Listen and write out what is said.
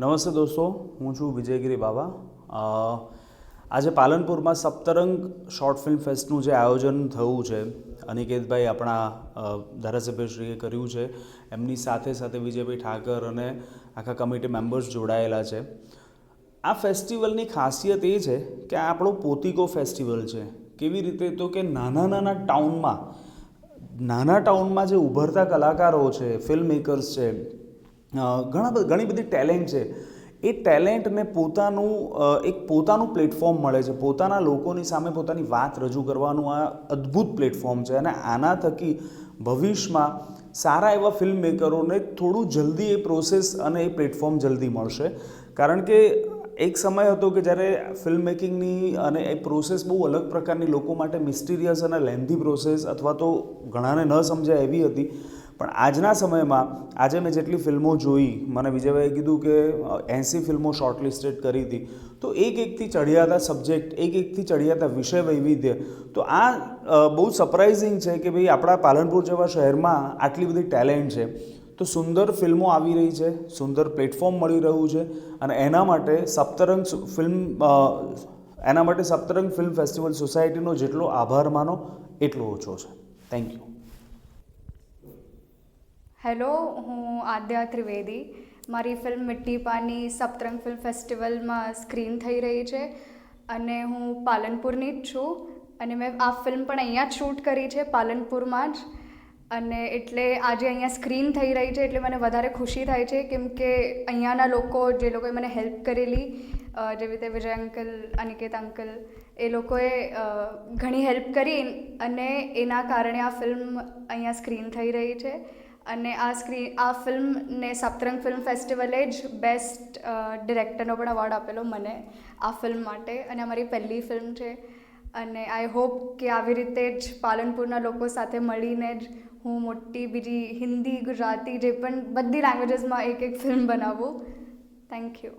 નમસ્તે દોસ્તો, હું છું વિજયગીરી બાબા આજે પાલનપુરમાં સપ્તરંગ શોર્ટ ફિલ્મ ફેસ્ટનું જે આયોજન થયું છે, અનિકેતભાઈ આપણા ધારાસભ્યશ્રીએ કર્યું છે. એમની સાથે સાથે વિજયભાઈ ઠાકર અને આખા કમિટી મેમ્બર્સ જોડાયેલા છે. આ ફેસ્ટિવલની ખાસિયત એ છે કે આ આપણો પોતિકો ફેસ્ટિવલ છે. કેવી રીતે તો કે નાના નાના ટાઉનમાં નાના ટાઉનમાં જે ઉભરતા કલાકારો છે, ફિલ્મ મેકર્સ છે ઘણા બધા, ઘણી બધી ટેલેન્ટ છે. એ ટેલેન્ટને પોતાનું એક પોતાનું પ્લેટફોર્મ મળે છે. પોતાના લોકોની સામે પોતાની વાત રજૂ કરવાનું આ અદ્ભુત પ્લેટફોર્મ છે અને આના થકી ભવિષ્યમાં સારા એવા ફિલ્મ મેકરોને થોડું જલ્દી એ પ્રોસેસ અને એ પ્લેટફોર્મ જલ્દી મળશે. કારણ કે એક સમય હતો કે જ્યારે ફિલ્મ મેકિંગની અને એ પ્રોસેસ બહુ અલગ પ્રકારની લોકો માટે મિસ્ટીરિયસ અને લેન્ધી પ્રોસેસ અથવા તો ઘણાને ન સમજાય એવી હતી. પણ આજના સમયમાં આજે મેં જેટલી ફિલ્મો જોઈ, મને વિજયભાઈએ કીધું કે એંસી ફિલ્મો શોર્ટલિસ્ટેડ કરી હતી, તો એક એકથી ચડિયાતા સબ્જેક્ટ એક એકથી ચડિયાતા વિષય વૈવિધ્ય, તો આ બહુ સરપ્રાઇઝિંગ છે કે ભાઈ આપણા પાલનપુર જેવા શહેરમાં આટલી બધી ટેલેન્ટ છે. તો સુંદર ફિલ્મો આવી રહી છે, સુંદર પ્લેટફોર્મ મળી રહ્યું છે, અને એના માટે સપ્તરંગ ફિલ્મ એના માટે સપ્તરંગ ફિલ્મ ફેસ્ટિવલ સોસાયટીનો જેટલો આભાર માનો, એટલો ઓછો છે. થેન્ક યુ હેલો, હું આદ્યા ત્રિવેદી. મારી ફિલ્મ મિટ્ટી પાની સપ્તરંગ ફિલ્મ ફેસ્ટિવલમાં સ્ક્રીન થઈ રહી છે અને હું પાલનપુરની જ છું અને મેં આ ફિલ્મ પણ અહીંયા જ શૂટ કરી છે પાલનપુરમાં જ. અને એટલે આજે અહીંયા સ્ક્રીન થઈ રહી છે એટલે મને વધારે ખુશી થાય છે કેમ કે અહીંયાના લોકો જે લોકોએ મને હેલ્પ કરેલી જેવી રીતે વિજય અંકલ, અનિકેત અંકલ, એ લોકોએ ઘણી હેલ્પ કરી અને એના કારણે આ ફિલ્મ અહીંયા સ્ક્રીન થઈ રહી છે. અને આ સ્ક્રીન આ ફિલ્મને સપ્તરંગ ફિલ્મ ફેસ્ટિવલે જ બેસ્ટ ડિરેક્ટરનો પણ અવોર્ડ આપેલો મને આ ફિલ્મ માટે. અને અમારી પહેલી ફિલ્મ છે. અને આઈ હોપ કે આવી રીતે જ પાલનપુરના લોકો સાથે મળીને જ હું મોટી બીજી હિન્દી, ગુજરાતી જે પણ બધી લેંગ્વેજીસમાં એક એક ફિલ્મ બનાવું. Thank you